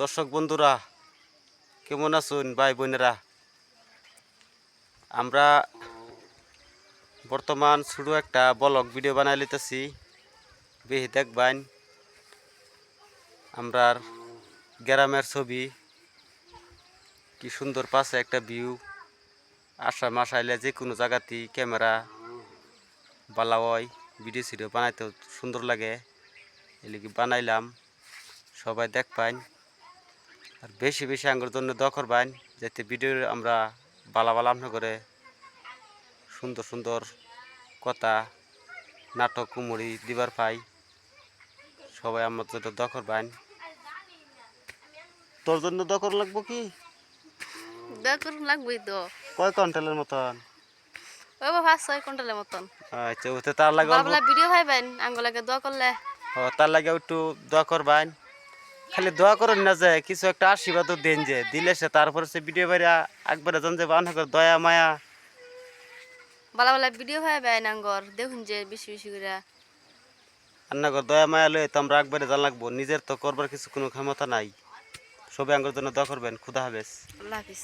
দর্শক বন্ধুরা, কেমন আছেন ভাই বোনেরা? আমরা বর্তমান ছোটো একটা ব্লগ ভিডিও বানাই লিতেছি বেশি দেখবান। আমরার গ্রামের ছবি, কি সুন্দর পাশে একটা ভিউ আশা মাসাইলে যে কোনো জায়গাতেই ক্যামেরা বালা হয় ভিডিও সিডিও বানাইতে সুন্দর লাগে। এলিকি বানাইলাম, সবাই দেখ আর বেশি বেশি আঙ্গুর জন্য দোয়া করবেন যাতে ভিডিও আমরা বালা বালা আমনা করে সুন্দর সুন্দর কথা নাটক কুমড়ি দিবার পাই। সবাই আমার জন্য দোয়া করবেন। তোর জন্য দোয়া করা লাগবো কি? করুন লাগবেই তো। কয় কন্টালের মতন? ওই বা পাঁচ ছয় কুইন্টালের মতন। আচ্ছা ওতে তার লাগে ভিডিও পাইবেন আঙ্গুলাকে দোয়া করলে। ও, তার লাগে একটু দোয়া করবেন। খালি দোয়া করেন না যে কিছু একটা আশীর্বাদও দেন যে। দিলে সে তারপরে সে ভিডিও বাইরে একবারে জান যে বান করে দয়া মায়া। বালা বালা ভিডিও ভাই ভাই নাঙ্গর দেখুন যে বেশি বেশি করে। রান্না করে দয়া মায়া লয়ে তো আমরা একবারে জান লাগবো। নিজের তো করবার কিছু কোনো ক্ষমতা নাই। সবাই আঙ্গুর জন্য দোয়া করবেন। খুদা হাফেজ। আল্লাহ হাফিজ।